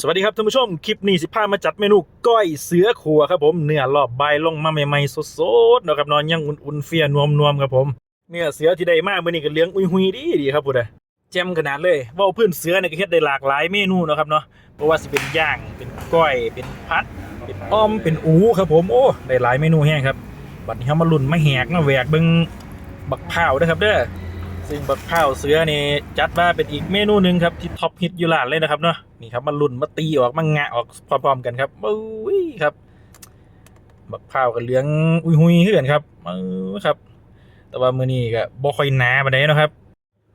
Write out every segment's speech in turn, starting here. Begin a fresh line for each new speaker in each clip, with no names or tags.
สวัสดีครับท่านผู้ชม คลิปนี้สิพามาจัดเมนูก้อยเสือขัวครับผมเนื้อรอบใบลงมาใหม่ๆสดๆนะครับนอนยังอุ่นๆเฟียนวมๆครับผมเนื้อเสือที่ได้มากมื้อนี้ก็เลี้ยงอุ้ยหุยดีดีครับพุทธะแจ่มขนาดเลยว่าพื้นเสือเนี่ยก็เฮ็ดได้หลากหลายเมนูนะครับเนาะเพราะว่าสิเป็นย่างเป็นก้อยเป็นพัด เป็นอ้อมเป็นอูครับผมโอ้ได้หลายเมนูแห้งครับบัดนี้เฮามาลุ้นมาแหกมาแหวกเบิ่งบักพร้าด้อครับเด้อ ซึ่งบักข้าวเสือนี่จัดมาเป็นอีกเมนูหนึ่งครับที่ท็อปฮิตอยู่ร้านเลยนะครับเนาะนี่ครับมาลุ่นมาตีออกมางะออกพร้อมๆกันครับอุ้ยครับ บักข้าวกับเหลืองอุ้ยหุยขึ้นกันครับเออครับ แต่ว่ามือนี้ก็บ่ค่อยหนาปานใดนะครับ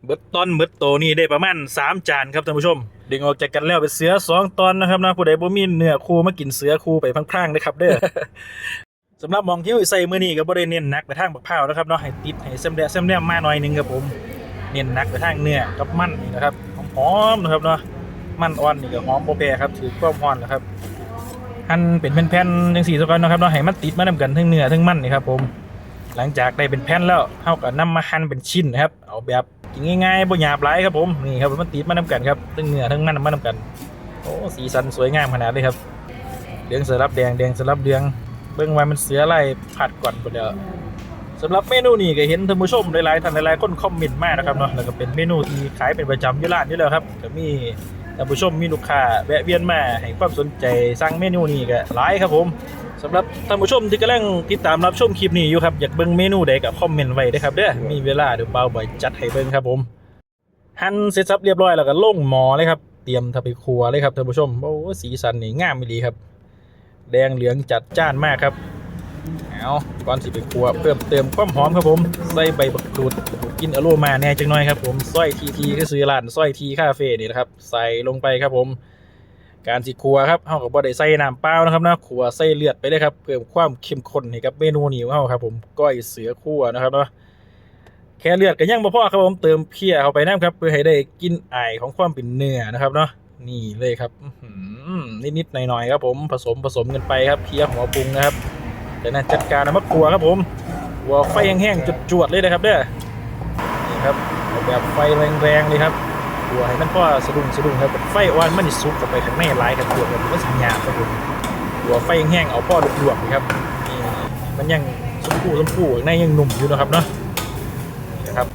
เบิดตอนเบิดโตนี่ได้ประมาณ3จานครับท่านผู้ชมดึงออกจากกันแล้วเป็นเสือสองตอนนะครับนะผู้ใดบ่มีเนื้อคู่มากินเสือคู่ไปพลางๆนะครับเด้อสำหรับมองที่ใส่มือนี้ก็บ่ได้เน้นหนักไปทางบักพร้าวนะครับเนาะให้ติดให้เส้มแดงเส้มแดงมาหน่อยหนึงครับผม เน้นนักไปทางเนื้อกับมันนี่นะครับหอมๆนะครับเนาะมันอ่อนนี่ก็หอมโปรแปรครับถือความร้อนนะครับหั่นเป็นแผ่นๆจังสี่สักก่อนนะครับเนาะให้มันติดมานำกันทั้งเนื้อทั้งมันนี่ครับผมหลังจากได้เป็นแผ่นแล้วเฮาก็นำมาหั่นเป็นชิ้นนะครับ เอาแบบกินง่ายๆบ่หยาบหลายครับผมนี่ครับมันติดมานำกันครับทั้งเนื้อทั้งมันมานำกันโอ้สีสันสวยงามขนาดเลยครับเหลืองสลับแดงแดงสลับเหลืองเบิ่งไว่ามันเสืออะไรผัดก่อนหมดแล้ว สำหรับเมนูนี้ก็เห็นท่านผู้ชมหลายๆท่านหลายๆคนคอมเมนต์มากนะครับเนาะแล้วก็เป็นเมนูที่ขายเป็นประจำอยู่ร้านอยู่แล้วครับก็มีท่านผู้ชมมีลูกค้าแวะเวียนมาให้ความสนใจสั่งเมนูนี้ก็หลายครับผมสำหรับท่านผู้ชมที่กำลังติดตามรับชมคลิปนี้อยู่ครับอยากเบิ่งเมนูใดก็คอมเมนต์ไว้เด้ครับเด้อมีเวลาเดี๋ยวเบาบ่อยจัดให้เบิ่งครับผมหั่นเสร็จสับเรียบร้อยแล้วก็ลงหมอเลยครับเตรียมทำไปครัวเลยครับท่านผู้ชมโอ้สีสันนี่งามดีครับ แดงเหลืองจัดจ้านมากครับ เอาก่อนสิไปครัวเพิ่มเติมความหอมครับผมใส่ใบบักกูดกินอโรมาแน่จังน่อยครับผมสร้อยทีทีก็ซื้อร้านสร้อยทีคาเฟ่นี่นะครับ ใส่ลงไปครับผม การสิครัวครับเฮาก็บ่ได้ใส่น้ำเปล่านะครับนะครัวใส่เลือดไปเลยครับเพิ่มความเข้มข้นให้กับเมนูนี้ของเฮาครับผมก้อยเสือคั่วนะครับเนาะแค่เลือดก็ยังบ่พอครับผมเติมเพี้ยเข้าไปน้ำครับเพื่อให้ได้กินไอของความเป็นเนื้อนะครับเนาะนี่เลยครับนิดๆหน่อยๆครับผมผสมผสมกันไปครับเพี้ยหัวปรุงนะครับ จากนั้นจัดการเอามาครัวครับผมหัวไฟแห้งๆจวดๆเลยนะครับเด้อนี่ครับแบบไฟแรงๆเลยครับหัวให้มันพ่อสะดุ้งสะดุ้งครับไฟอ่อนมันสิสุกเข้าไปข้างในหลายครับตัวมันสิหยาครับผมหัวไฟแห้งๆเอาพ่อลวกๆครับนี่มันยังชมพูชมพูข้างในยังหนุ่มอยู่นะครับเนาะนี่นะครับ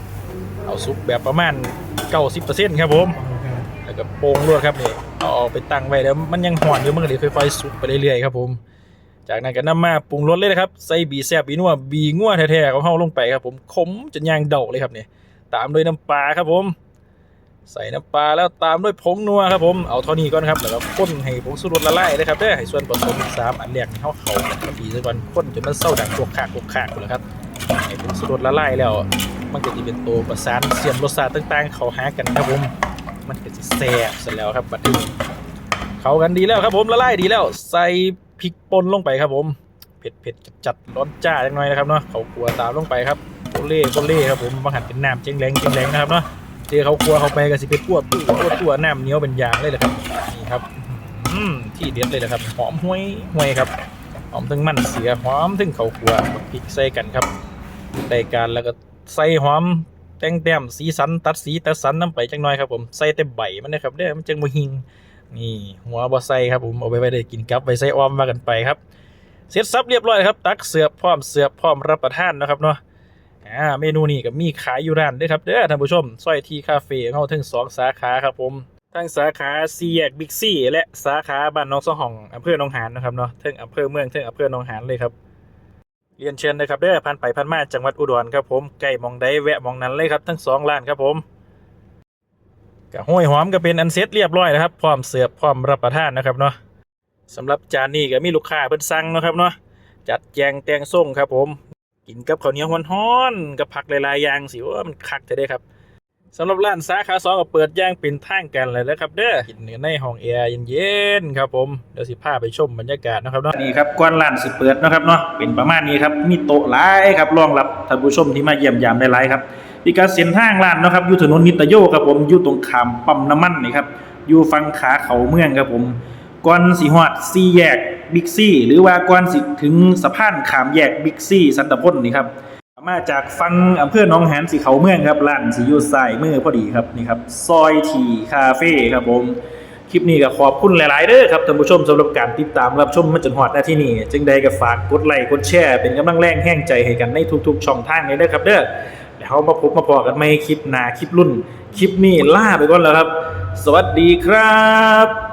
เอาซุปแบบประมาณ90%ครับผมแล้วก็โป่งลวดครับนี่เอาไปตั้งไว้แล้วมันยังห่อนอยู่มันก็เลยค่อยๆสุกไปเรื่อยๆครับผม จากนั้นก็นำมาปรุงรสเลยนะครับใส่บีแซบบีนัวบีงัวแท้ๆของเฮาลงไปครับผมขมจนยางเดาเลยครับเนี่ยตามด้วยน้ำปลาครับผม ใส่น้ำปลาแล้วตามด้วยผงนัวครับผมเอาเท่านี้ก่อนครับแล้วก็ข้นให้ผงสูรสละลายเลยครับเด้ให้ส่วนผสมสามอันแรกนี่เฮาเข้ากันกับบีซะก่อนข้นจนมันเศร้าดังโคกคากโคกคากหมดแล้วครับให้ผงสูรสละลายแล้ว มันก็จะเป็นตัวประสานเสียมรสชาติต่างๆ เข้าหากันครับผม มันก็จะแซ่บเสร็จแล้วครับบัดนี้เข้ากันดีแล้วครับผมละลายดีแล้วใส่ พริกป่นลงไปครับผม เผ็ดเผ็ดจัดจัดร้อนจ้าจังหน่อยนะครับเนาะเขาครัวตามลงไปครับโคเล่โคเล่ครับผมบางหันเป็นน้ำเจ๊งแรงเจ๊งแรงนะครับเนาะเทเขาครัวเขาไปก็สิเป็นพวดตัวพวดตัวน้ำเนียวเป็นยางเลยแหละครับนี่ครับอืมที่เด็ดเลยนะครับหอมห้วยห้วยครับหอมถึงมันเสียหอมถึงเขาครัวพริกใส่กันครับได้การแล้วก็ใส่หอมแต่งแต้มสีสันตัดสีตัดสันน้ำไปจังน่อยครับผมใส่แต่ใบมันนะครับเด้อมันจังบ่หิง นี่หัวบอไซครับผมเอาไปไว้ได้กินกับไว้ใส่ออมมากันไปครับ เสร็จสับเรียบร้อยครับ ตักเสือบพร้อมเสือบพร้อมรับประทานนะครับเนาะอ่าเมนูนี้ก็มีขายอยู่ร้านด้วยครับเด้อท่านผู้ชมสร้อยทีคาเฟ่เของเราทั้งสองสาขาครับผมทั้งสาขาซีแยกบิ๊กซี่และสาขาบ้านน้องสะห่องอำเภอหนองหานนะครับเนาะทั้งอำเภอเมืองทั้งอำเภอหนองหานเลยครับเรียนเชิญนะครับเด้อผ่านไปผ่านมาจังหวัดอุดรครับผมใกล้มองใดแวะมองนั้นเลยครับทั้งสองร้านครับผม กับห้อยหอมก็เป็นอันเซ็ตเรียบร้อยนะครับ พร้อมเสิร์ฟพร้อมรับประทานนะครับเนาะสำหรับจานนี้ก็มีลูกค้าเพิ่นสั่งนะครับเนาะจัดแจงแตงส้มครับผม กินกับข้าวเหนียวห้อนๆกับผักหลายๆอย่างสิว่ามันคักจะได้ครับ สำหรับร้านสาขาสองก็เปิดย่างเป็นทางกันเลยนะครับ เด้อกินในห้องแอร์เย็นๆครับผมเดี๋ยวสิพาไปชมบรรยากาศนะครับเนาะนี่ครับก่อนร้านสิเปิดนะครับเนาะเป็นประมาณนี้ครับมีโต๊ะหลายครับรองรับท่านผู้ชมที่มาเยี่ยมยามได้หลายครับมีการเส้นทางร้านนะครับอยู่ถนนนิตโยครับผมอยู่ตรงขามปั๊มน้ำมันนี่ครับอยู่ฝั่งขาเขาเมืองครับผมก่อนสีฮอดซีแยกบิ๊กซี่หรือว่าก่อนสิถึงสะพานขามแยกบิ๊กซี่สันตะพนนี่ครับ มาจากฟังอำเภอหนองหานสีเขาเมืองครับร้านสีอยู่ซ้ายมือพอดีครับนี่ครับซอยทีคาเฟ่ครับผมคลิปนี้ก็ขอบคุณหลาย ๆเด้อครับท่านผู้ชมสำหรับการติดตามรับชมมาจนหอดหน้าที่นี่จึงใดก็ฝากกดไลค์กดแชร์เป็นกำลังแรงแห้งใจให้กันในทุก ๆ ช่องทางเลยเด้อครับเด้อแล้วเรามาพบมาพอกันใหม่คลิปหน้าคลิปรุ่น คลิปนี้ล่าไปก่อนแล้วครับ สวัสดีครับ